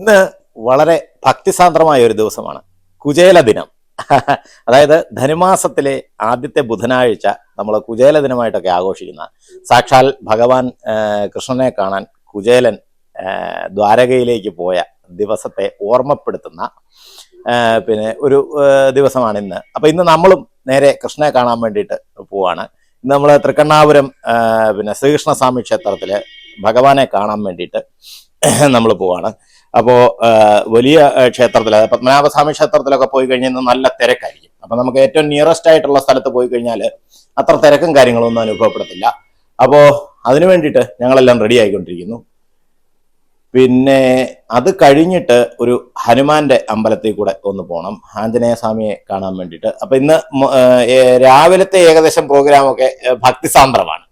ഇന്ന് വളരെ ഭക്തിസാന്ദ്രമായ ഒരു ദിവസമാണ്. കുചേല ദിനം. അതായത് ധനുമാസത്തിലെ ആദ്യത്തെ ബുധനാഴ്ച നമ്മൾ കുചേല ദിനമായിട്ടൊക്കെ ആഘോഷിക്കുന്ന സാക്ഷാൽ ഭഗവാൻ കൃഷ്ണനെ കാണാൻ കുചേലൻ ദ്വാരകയിലേക്ക് പോയ ദിവസത്തെ ഓർമ്മപ്പെടുത്തുന്ന പിന്നെ ഒരു ദിവസമാണ് ഇന്ന്. അപ്പൊ ഇന്ന് നമ്മളും നേരെ കൃഷ്ണനെ കാണാൻ വേണ്ടിയിട്ട് പോവാണ്. ഇന്ന് നമ്മൾ തൃക്കണ്ണാപുരം പിന്നെ ശ്രീകൃഷ്ണസ്വാമി ക്ഷേത്രത്തിൽ ഭഗവാനെ കാണാൻ വേണ്ടിയിട്ട് നമ്മൾ പോവാണ്. അപ്പോൾ വലിയ ക്ഷേത്രത്തിൽ പത്മനാഭസ്വാമി ക്ഷേത്രത്തിലൊക്കെ പോയി കഴിഞ്ഞാൽ നല്ല തിരക്കായിരിക്കും. അപ്പൊ നമുക്ക് ഏറ്റവും നിയറസ്റ്റ് ആയിട്ടുള്ള സ്ഥലത്ത് പോയി കഴിഞ്ഞാൽ അത്ര തിരക്കും കാര്യങ്ങളൊന്നും അനുഭവപ്പെടത്തില്ല. അപ്പോൾ അതിനു വേണ്ടിയിട്ട് ഞങ്ങളെല്ലാം റെഡി ആയിക്കൊണ്ടിരിക്കുന്നു. പിന്നെ അത് കഴിഞ്ഞിട്ട് ഒരു ഹനുമാന്റെ അമ്പലത്തിൽ കൂടെ ഒന്ന് പോകണം ആഞ്ജനേയ സ്വാമിയെ കാണാൻ വേണ്ടിയിട്ട്. അപ്പൊ ഇന്ന് രാവിലത്തെ ഏകദേശം പ്രോഗ്രാമൊക്കെ ഭക്തിസാന്ദ്രമാണ്.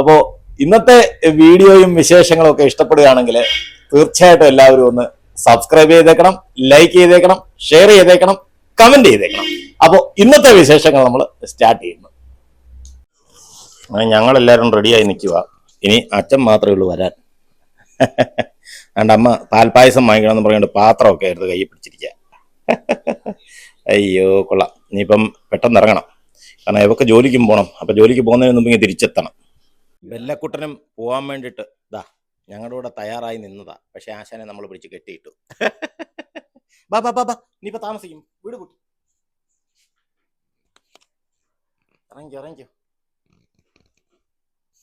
അപ്പോൾ ഇന്നത്തെ വീഡിയോയും വിശേഷങ്ങളും ഒക്കെ ഇഷ്ടപ്പെടുകയാണെങ്കിൽ തീർച്ചയായിട്ടും എല്ലാവരും ഒന്ന് സബ്സ്ക്രൈബ് ചെയ്തേക്കണം ലൈക്ക് ചെയ്തേക്കണം ഷെയർ ചെയ്തേക്കണം കമന്റ് ചെയ്തേക്കണം. അപ്പോൾ ഇന്നത്തെ വിശേഷങ്ങൾ നമ്മൾ സ്റ്റാർട്ട് ചെയ്യുന്നു. ഞങ്ങൾ എല്ലാവരും റെഡിയായി നിൽക്കുക ഇനി അച്ഛൻ മാത്രമേ ഉള്ളൂ വരാൻ. അതുകൊണ്ട് അമ്മ പാൽപ്പായസം വാങ്ങിക്കണം എന്ന് പറഞ്ഞുകൊണ്ട് പാത്രമൊക്കെ ആയിരുന്നു കൈ പിടിച്ചിരിക്കുക അയ്യോ കൊള്ളാം. ഇനിയിപ്പം പെട്ടെന്ന് ഇറങ്ങണം. കാരണം ഇവക്ക് ജോലിക്കും പോകണം അപ്പൊ ജോലിക്ക് പോകുന്നതിന് മുമ്പ് തിരിച്ചെത്തണം. വെല്ലക്കുട്ടനും പോകാൻ വേണ്ടിയിട്ട് ഇതാ ഞങ്ങളുടെ കൂടെ തയ്യാറായി നിന്നതാ. പക്ഷെ ആശാനെ നമ്മൾ പിടിച്ച് കെട്ടിയിട്ടു. ബാ ബാ ബാ ബാ നീ ഇപ്പൊ താമസിക്കും. വീട് കൂട്ടി ഇറങ്ങിക്കോ ഇറങ്ങിക്കോ.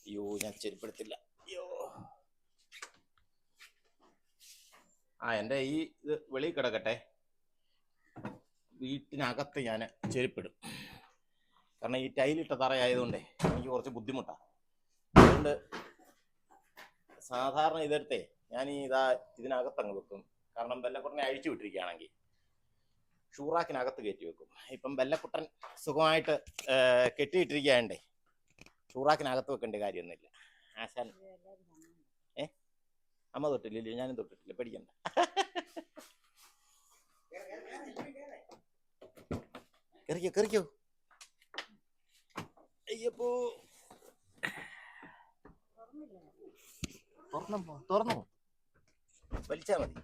അയ്യോ ഞാൻ ചെരുപ്പെടുത്തില്ല. അയ്യോ. ആ എന്റെ ഈ ഇത് വെളിയിൽ കിടക്കട്ടെ. വീട്ടിനകത്ത് ഞാൻ ചെരുപ്പിടും. കാരണം ഈ ടൈലിട്ട തറയായതുകൊണ്ടേ എനിക്ക് കുറച്ച് ബുദ്ധിമുട്ടാണ് അതുകൊണ്ട് സാധാരണ ഇതെടുത്തേ. ഞാൻ ഇതാ ഇതിനകത്തങ്ങ് വെക്കും. കാരണം ബെല്ലക്കുട്ടനെ അഴിച്ചു വിട്ടിരിക്കുകയാണെങ്കിൽ ഷൂറാക്കിനകത്ത് കയറ്റി വെക്കും. ഇപ്പം ബെല്ലക്കുട്ടൻ സുഖമായിട്ട് കെട്ടിയിട്ടിരിക്കുകയാണ്ടേ ഷൂറാക്കിനകത്ത് വെക്കേണ്ട കാര്യമൊന്നുമില്ല. ആശാൻ. ഏ? അമ്മ തൊട്ടില്ലല്ലോ? ഞാനും തൊട്ടിട്ടില്ല. പേടിക്കണ്ട. കറിക്കോ കറിക്കോ അയ്യപ്പോ. മതി.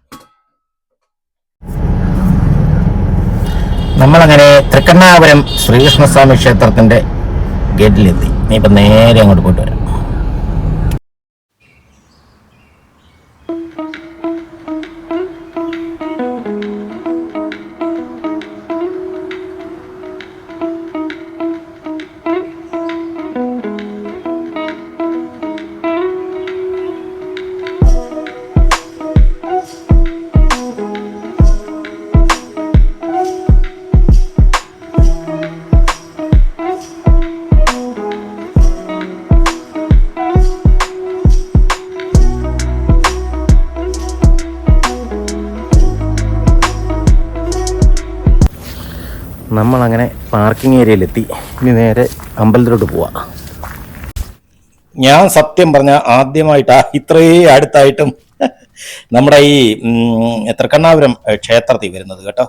നമ്മളങ്ങനെ തൃക്കണ്ണാപുരം ശ്രീകൃഷ്ണസ്വാമി ക്ഷേത്രത്തിന്റെ ഗേറ്റിലെത്തി. നീ ഇപ്പൊ നേരെ അങ്ങോട്ട് പോയിട്ട് വരാം. നമ്മളങ്ങനെ പാർക്കിംഗ് ഏരിയയിലെത്തി ഇനി നേരെ അമ്പലത്തിലോട്ട് പോവാം. ഞാൻ സത്യം പറഞ്ഞ ആദ്യമായിട്ടാ ഇത്രയും അടുത്തായിട്ടും നമ്മുടെ ഈ തൃക്കണ്ണാപുരം ക്ഷേത്രത്തിൽ വരുന്നത് കേട്ടോ.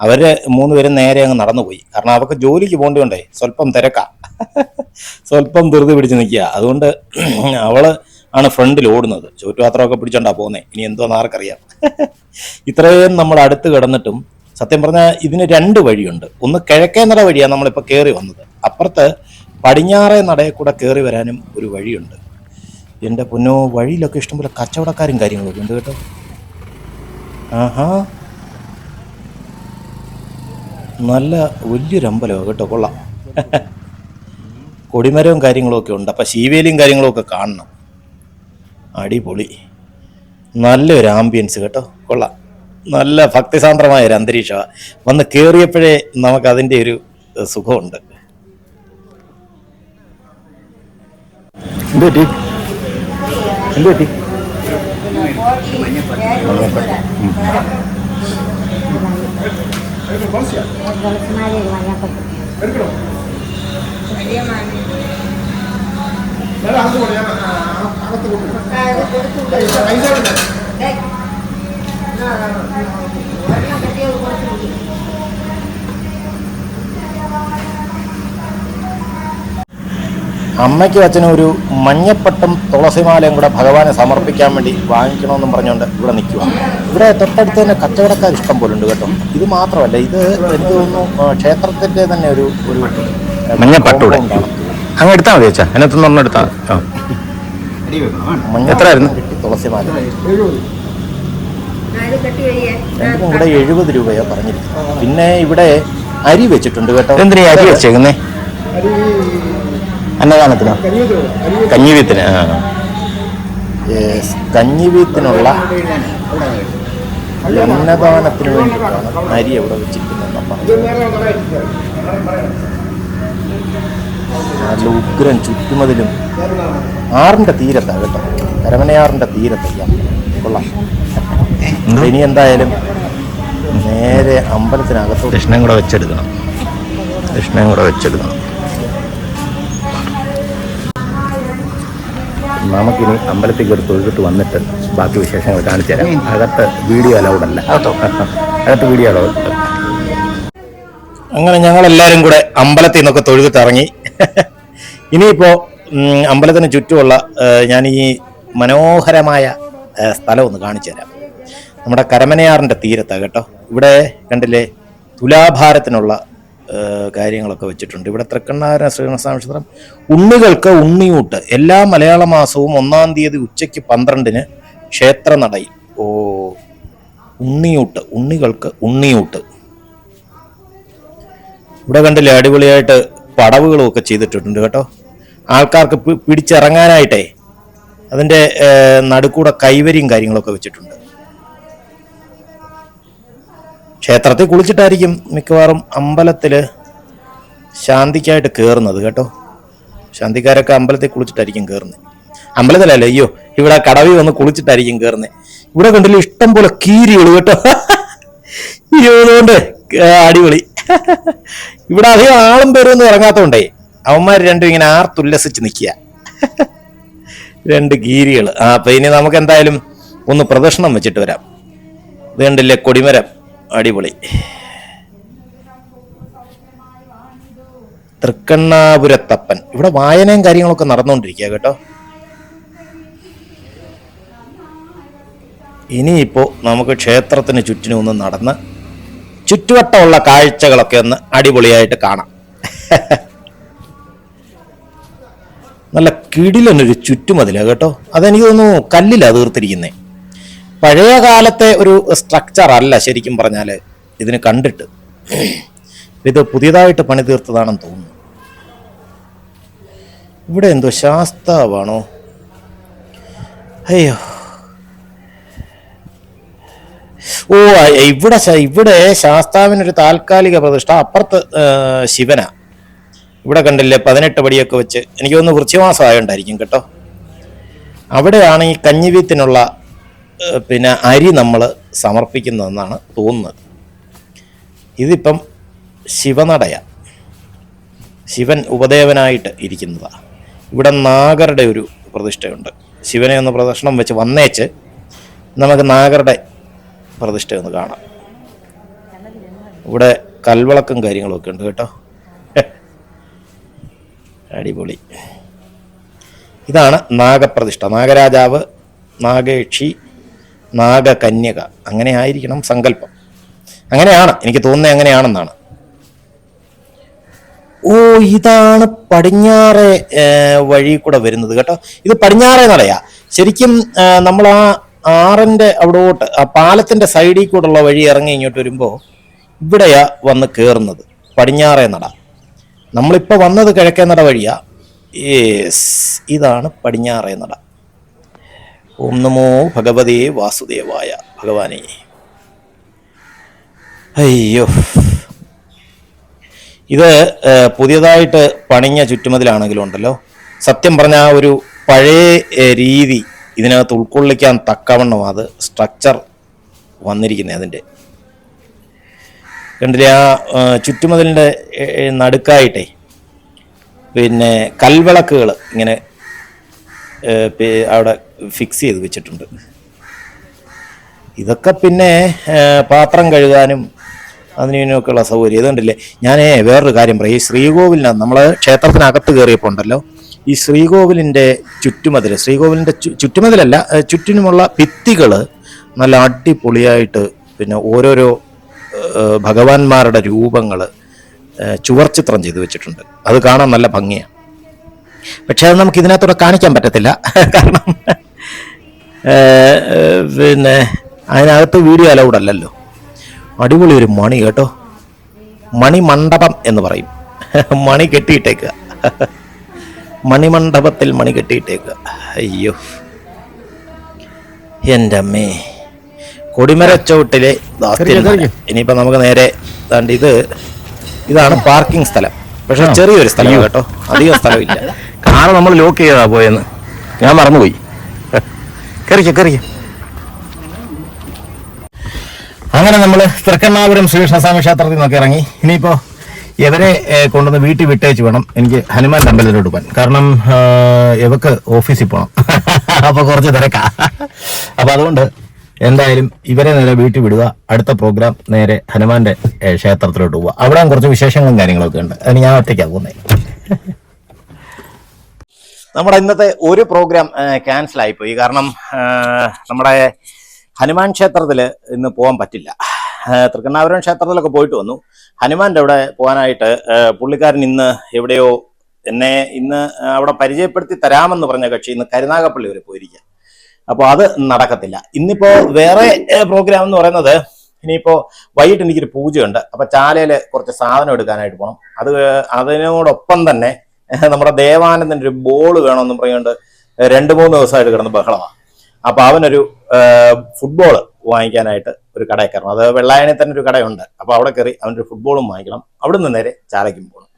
അവർ മൂന്ന് പേരും നേരെ അങ്ങ് നടന്നുപോയി. കാരണം അവർക്ക് ജോലിക്ക് പോകേണ്ടതുകൊണ്ടേ സ്വല്പം തിരക്കാ. സ്വല്പം ധൃതി പിടിച്ച് നിൽക്കുക. അതുകൊണ്ട് അവൾ ആണ് ഫ്രണ്ടിൽ ഓടുന്നത്. ചുറ്റുപാത്രമൊക്കെ പിടിച്ചോണ്ടാ പോകുന്നത് ഇനി എന്തോന്ന് ആർക്കറിയാം. ഇത്രയും നമ്മൾ അടുത്ത് കിടന്നിട്ടും സത്യം പറഞ്ഞാൽ ഇതിന് രണ്ട് വഴിയുണ്ട്. ഒന്ന് കിഴക്കേ നട വഴിയാണ് നമ്മളിപ്പോൾ കയറി വന്നത്. അപ്പുറത്ത് പടിഞ്ഞാറേ നടയിൽ കൂടെ കയറി വരാനും ഒരു വഴിയുണ്ട്. എന്റെ പൊന്നോ വഴിയിലൊക്കെ ഇഷ്ടംപോലെ കച്ചവടക്കാരും കാര്യങ്ങളൊക്കെ ഉണ്ട് കേട്ടോ. ആഹാ. നല്ല വലിയൊരമ്പലമാണ് കേട്ടോ കൊള്ളാം. കൊടിമരവും കാര്യങ്ങളൊക്കെ ഉണ്ട്. അപ്പം ശീവേലിയും കാര്യങ്ങളൊക്കെ കാണണം. അടിപൊളി. നല്ലൊരു ആംബിയൻസ് കേട്ടോ കൊള്ളാം. നല്ല ഭക്തിസാന്ദ്രമായ ഒരു അന്തരീക്ഷമാണ് വന്ന് കയറിയപ്പോഴേ നമുക്കതിന്റെ ഒരു സുഖമുണ്ട്. എന്തുപറ്റി എന്തുപറ്റി അകത്ത് കൊടുക്കണം അമ്മയ്ക്ക് അച്ഛനും ഒരു മഞ്ഞപ്പട്ടം തുളസിമാലയും കൂടെ ഭഗവാനെ സമർപ്പിക്കാൻ വേണ്ടി വാങ്ങിക്കണമെന്നും പറഞ്ഞുകൊണ്ട് ഇവിടെ നിൽക്കുക ഇവിടെ തൊട്ടടുത്ത് തന്നെ കച്ചവടക്കാർ ഇഷ്ടം പോലുണ്ട് കേട്ടോ. ഇത് മാത്രമല്ല ഇത് എനിക്ക് തോന്നുന്നു ക്ഷേത്രത്തിന്റെ തന്നെ ഒരു ഒരു മഞ്ഞപ്പട്ടൂടെ അങ്ങ് എടുത്താൽ മതി വെച്ചാ അതിനകത്തുനിന്ന് മഞ്ഞ എത്രയായിരുന്നു? തുളസിമാല. ഇവിടെ എഴുപത് രൂപയാ പറഞ്ഞിരിക്കുന്നത്. പിന്നെ ഇവിടെ അരി വെച്ചിട്ടുണ്ട് കേട്ടോ. എന്തിനാ അരി വെച്ചേക്കുന്നേ? അന്നദാനത്തിനോ കഞ്ഞിവീത്തിന് കഞ്ഞിവീത്തിനുള്ള അന്നദാനത്തിന് വേണ്ടിയിട്ടാണ് അരി അവിടെ വെച്ചിരിക്കുന്നത് നല്ല ഉഗ്രൻ ചുറ്റുമതിലും ആറിന്റെ തീരത്താ കേട്ടോ. കരമനയാറിന്റെ തീരത്തല്ല കൊള്ളാം. ഇനി എന്തായാലും നേരെ അമ്പലത്തിനകത്ത് കൃഷ്ണൻ കൂടെ വെച്ചെടുക്കണം. കൃഷ്ണൻ കൂടെ വെച്ചെടുക്കണം. നമുക്കിനി അമ്പലത്തിൽ ഒരു തൊഴുതിട്ട് വന്നിട്ട് ബാക്കി വിശേഷങ്ങൾ കാണിച്ചു തരാം. അകത്ത് വീഡിയോ അലൗഡ് അല്ല. അകത്ത്? വീഡിയോ അലൗഡ് അങ്ങനെ ഞങ്ങൾ എല്ലാവരും കൂടെ അമ്പലത്തിൽ നിന്നൊക്കെ തൊഴുതിട്ട് ഇറങ്ങി. ഇനിയിപ്പോൾ അമ്പലത്തിന് ചുറ്റുമുള്ള ഞാൻ ഈ മനോഹരമായ സ്ഥലം ഒന്ന് കാണിച്ചു തരാം. നമ്മുടെ കരമനയാറിന്റെ തീരത്താണ് കേട്ടോ. ഇവിടെ കണ്ടില്ലേ തുലാഭാരത്തിനുള്ള കാര്യങ്ങളൊക്കെ വെച്ചിട്ടുണ്ട്. ഇവിടെ തൃക്കണ്ണാരൻ ശ്രീകൃഷ്ണസ്വാമി ക്ഷേത്രം ഉണ്ണികൾക്ക് ഉണ്ണിയൂട്ട്. എല്ലാ മലയാള മാസവും ഒന്നാം തീയതി ഉച്ചയ്ക്ക് പന്ത്രണ്ടിന് ക്ഷേത്ര ക്ഷേത്രനടയിൽ ഓ ഉണ്ണിയൂട്ട്. ഉണ്ണികൾക്ക് ഉണ്ണിയൂട്ട്. ഇവിടെ കണ്ടില്ലേ അടിപൊളിയായിട്ട് പടവുകളും ഒക്കെ ചെയ്തിട്ടുണ്ട് കേട്ടോ. ആൾക്കാർക്ക് പിടിച്ചിറങ്ങാനായിട്ടേ അതിന്റെ നടുക്കൂടെ കൈവരിയും കാര്യങ്ങളൊക്കെ വെച്ചിട്ടുണ്ട്. ക്ഷേത്രത്തിൽ കുളിച്ചിട്ടായിരിക്കും മിക്കവാറും അമ്പലത്തിൽ ശാന്തിക്കായിട്ട് കയറുന്നത് കേട്ടോ. ശാന്തിക്കാരൊക്കെ അമ്പലത്തിൽ കുളിച്ചിട്ടായിരിക്കും കയറുന്നത് അമ്പലത്തിലല്ലേ? അയ്യോ ഇവിടെ കടവിൽ വന്ന് കുളിച്ചിട്ടായിരിക്കും കയറുന്നത് ഇവിടെ കണ്ടില്ല ഇഷ്ടം പോലെ കീരികൾ കേട്ടോ. ഇരുപതുകൊണ്ട് അടിപൊളി. ഇവിടെ അധികം ആളും പേരും ഒന്നും ഇറങ്ങാത്തോണ്ടേ അവന്മാർ രണ്ടും ഇങ്ങനെ ആർത്തുല്ലസിച്ച് നിൽക്കുക. രണ്ട് ഗീരികൾ ആ അപ്പൊ ഇനി നമുക്ക് എന്തായാലും ഒന്ന് പ്രദർശനം വെച്ചിട്ട് വരാം. ഇത് കണ്ടില്ലേ കൊടിമരം? അടിപൊളി. തൃക്കണ്ണാപുരത്തപ്പൻ. ഇവിടെ വായനയും കാര്യങ്ങളൊക്കെ നടന്നുകൊണ്ടിരിക്കുക കേട്ടോ. ഇനിയിപ്പോ നമുക്ക് ക്ഷേത്രത്തിന് ചുറ്റിനും ഒന്ന് നടന്ന് ചുറ്റുവട്ടമുള്ള കാഴ്ചകളൊക്കെ ഒന്ന് അടിപൊളിയായിട്ട് കാണാം. നല്ല കിടിലനൊരു ചുറ്റുമതില കേട്ടോ. അതെനിക്ക് തോന്നുന്നു കല്ലിലാണ് തീർത്തിരിക്കുന്നേ. പഴയ കാലത്തെ ഒരു സ്ട്രക്ചർ അല്ല ശരിക്കും പറഞ്ഞാൽ ഇതിന് കണ്ടിട്ട്. ഇത് പുതിയതായിട്ട് പണി തീർത്തതാണെന്ന് തോന്നുന്നു. ഇവിടെ എന്തോ ശാസ്താവാണോ? അയ്യോ. ഓ ഇവിടെ ഇവിടെ ശാസ്താവിനൊരു താൽക്കാലിക പ്രതിഷ്ഠ അപ്പുറത്ത് ശിവന. ഇവിടെ കണ്ടില്ലേ പതിനെട്ട് പടിയൊക്കെ വെച്ച് എനിക്ക് തോന്നുന്നു വൃശ്ചിമാസം ആയോണ്ടായിരിക്കും കേട്ടോ. അവിടെയാണ് ഈ കഞ്ഞിവീത്തിനുള്ള പിന്നെ അരി നമ്മൾ സമർപ്പിക്കുന്നതെന്നാണ് തോന്നുന്നത് ഇതിപ്പം ശിവനടയ. ശിവൻ ഉപദേവനായിട്ട് ഇരിക്കുന്നതാ. ഇവിടെ നാഗരുടെ ഒരു പ്രതിഷ്ഠയുണ്ട്. ശിവനെ ഒന്ന് പ്രദർശനം വെച്ച് വന്നേച്ച് നമുക്ക് നാഗരുടെ പ്രതിഷ്ഠ ഒന്ന് കാണാം. ഇവിടെ കൽവിളക്കും കാര്യങ്ങളൊക്കെ ഉണ്ട് കേട്ടോ. അടിപൊളി. ഇതാണ് നാഗപ്രതിഷ്ഠ. നാഗരാജാവ് നാഗേക്ഷി നാഗകന്യക. അങ്ങനെ ആയിരിക്കണം സങ്കല്പം. അങ്ങനെയാണ്. എനിക്ക് തോന്നുന്നത് അങ്ങനെയാണെന്നാണ്. ഓ ഇതാണ് പടിഞ്ഞാറെ വഴി കൂടെ വരുന്നത് കേട്ടോ. ഇത് പടിഞ്ഞാറെ നടയാ. ശരിക്കും നമ്മൾ ആ ആറിന്റെ അവിടോട്ട് ആ പാലത്തിന്റെ സൈഡിൽ കൂടെയുള്ള വഴി ഇറങ്ങി ഇങ്ങോട്ട് വരുമ്പോൾ ഇവിടെയാ വന്ന് കയറുന്നത് പടിഞ്ഞാറേ നട. നമ്മളിപ്പോൾ വന്നത് കിഴക്കേ നട വഴിയാ. ഏസ് ഇതാണ് പടിഞ്ഞാറേ നട. ഓം നമോ ഭഗവതേ വാസുദേവായ ഭഗവാനെ. അയ്യോ. ഇത് പുതിയതായിട്ട് പണിഞ്ഞ ചുറ്റുമതിലാണെങ്കിലും ഉണ്ടല്ലോ സത്യം പറഞ്ഞ ആ ഒരു പഴയ രീതി ഇതിനകത്ത് ഉൾക്കൊള്ളിക്കാൻ തക്കവണ്ണം അത് സ്ട്രക്ചർ വന്നിരിക്കുന്നത് അതിന്റെ. കണ്ടില്ലേ ആ ചുറ്റുമതിലിന്റെ നടുക്കായിട്ടേ പിന്നെ കൽവിളക്കുകൾ ഇങ്ങനെ അവിടെ ഫിക്സ് ചെയ്ത് വെച്ചിട്ടുണ്ട്. ഇതൊക്കെ പിന്നെ പാത്രം കഴുകാനും അതിനൊക്കെയുള്ള സൗകര്യം. ഇതുണ്ടല്ലേ? ഞാൻ വേറൊരു കാര്യം പറയാം. ഈ ശ്രീകോവിലിനകത്ത് നമ്മൾ ക്ഷേത്രത്തിനകത്ത് കയറിയപ്പോൾ ഉണ്ടല്ലോ ഈ ശ്രീകോവിലിന്റെ ചുറ്റുമതിൽ ശ്രീകോവിലിന്റെ ചുറ്റുമതിലല്ല ചുറ്റിനുമുള്ള ഭിത്തികൾ നല്ല അടിപൊളിയായിട്ട് പിന്നെ ഓരോരോ ഭഗവാന്മാരുടെ രൂപങ്ങൾ ചുവർ ചിത്രം ചെയ്തു വെച്ചിട്ടുണ്ട്. അത് കാണാൻ നല്ല ഭംഗിയാണ് പക്ഷെ അത് നമുക്ക് ഇതിനകത്തൂടെ കാണിക്കാൻ പറ്റത്തില്ല. കാരണം പിന്നെ അതിനകത്ത് വീഡിയോ അലൗഡ് അല്ലല്ലോ. അടിപൊളി ഒരു മണി കേട്ടോ. മണി മണ്ഡപം എന്ന് പറയും. മണി കെട്ടിയിട്ടേക്കുക. മണിമണ്ഡപത്തിൽ മണി കെട്ടിയിട്ടേക്കുക. അയ്യോ. എന്റെ അമ്മേ. കൊടിമരച്ചോട്ടിലെ ഇനിയിപ്പോൾ നമുക്ക് നേരെ ഇത് ഇതാണ് പാർക്കിംഗ് സ്ഥലം. പക്ഷെ ചെറിയൊരു സ്ഥലം കേട്ടോ. അധികം സ്ഥലമില്ല. കാർ നമ്മൾ ലോക്ക് ചെയ്താ പോയെന്ന്. ഞാൻ മറന്നുപോയി. കയറിക്കോ കയറിക്കോ അങ്ങനെ നമ്മൾ തൃക്കണ്ണാപുരം ശ്രീകൃഷ്ണസ്വാമി ക്ഷേത്രത്തിൽ നിന്നൊക്കെ ഇറങ്ങി. ഇനിയിപ്പോ ഇവരെ കൊണ്ടുവന്ന് വീട്ടിൽ വിട്ടേച്ച് വേണം. എനിക്ക് ഹനുമാൻ അമ്പലത്തിലോട്ട് പോകാൻ. കാരണം ഇവക്ക് ഓഫീസിൽ പോകണം അപ്പോൾ കുറച്ച് തിരക്കാ. അപ്പോൾ അതുകൊണ്ട് എന്തായാലും ഇവരെ നേരെ വീട്ടിൽ വിടുക. അടുത്ത പ്രോഗ്രാം നേരെ ഹനുമാന്റെ ക്ഷേത്രത്തിലോട്ട് പോവുക. അവിടെ കുറച്ച് വിശേഷങ്ങളും കാര്യങ്ങളൊക്കെ ഉണ്ട്. അതിന് ഞാൻ ഒറ്റയ്ക്കാണ് പോകുന്നത് നമ്മുടെ ഇന്നത്തെ ഒരു പ്രോഗ്രാം ക്യാൻസൽ ആയിപ്പോയി. കാരണം നമ്മുടെ ഹനുമാൻ ക്ഷേത്രത്തിൽ ഇന്ന് പോകാൻ പറ്റില്ല. തൃക്കണ്ണാപുരം ക്ഷേത്രത്തിലൊക്കെ പോയിട്ട് വന്നു. ഹനുമാന്റെ അവിടെ പോകാനായിട്ട് പുള്ളിക്കാരൻ ഇന്ന് എവിടെയോ എന്നെ ഇന്ന് അവിടെ പരിചയപ്പെടുത്തി തരാമെന്ന് പറഞ്ഞ കക്ഷി ഇന്ന് കരുനാഗപ്പള്ളി വരെ പോയിരിക്കുക അപ്പോൾ അത് നടക്കത്തില്ല. ഇന്നിപ്പോ വേറെ പ്രോഗ്രാം എന്ന് പറയുന്നത് ഇനിയിപ്പോ വൈകിട്ട് എനിക്കൊരു പൂജയുണ്ട്. അപ്പോൾ ചാലയിൽ കുറച്ച് സാധനം എടുക്കാനായിട്ട് പോകണം അത് അതിനോടൊപ്പം തന്നെ നമ്മുടെ ദേവാനന്ദന്റെ ഒരു ബോൾ വേണമെന്ന് പറയുന്നുണ്ട് രണ്ട് മൂന്ന് ദിവസമായിട്ട് കിടന്ന് ബഹളമാണ് അപ്പൊ അവനൊരു ഫുട്ബോൾ വാങ്ങിക്കാനായിട്ട് ഒരു കടയിൽ കയറണം. അത് വെള്ളായണി തന്നെ ഒരു കടയുണ്ട്. അപ്പോൾ അവിടെ കയറി അവനൊരു ഫുട്ബോളും വാങ്ങിക്കണം. അവിടുന്ന് നേരെ ചാലയ്ക്കും പോകണം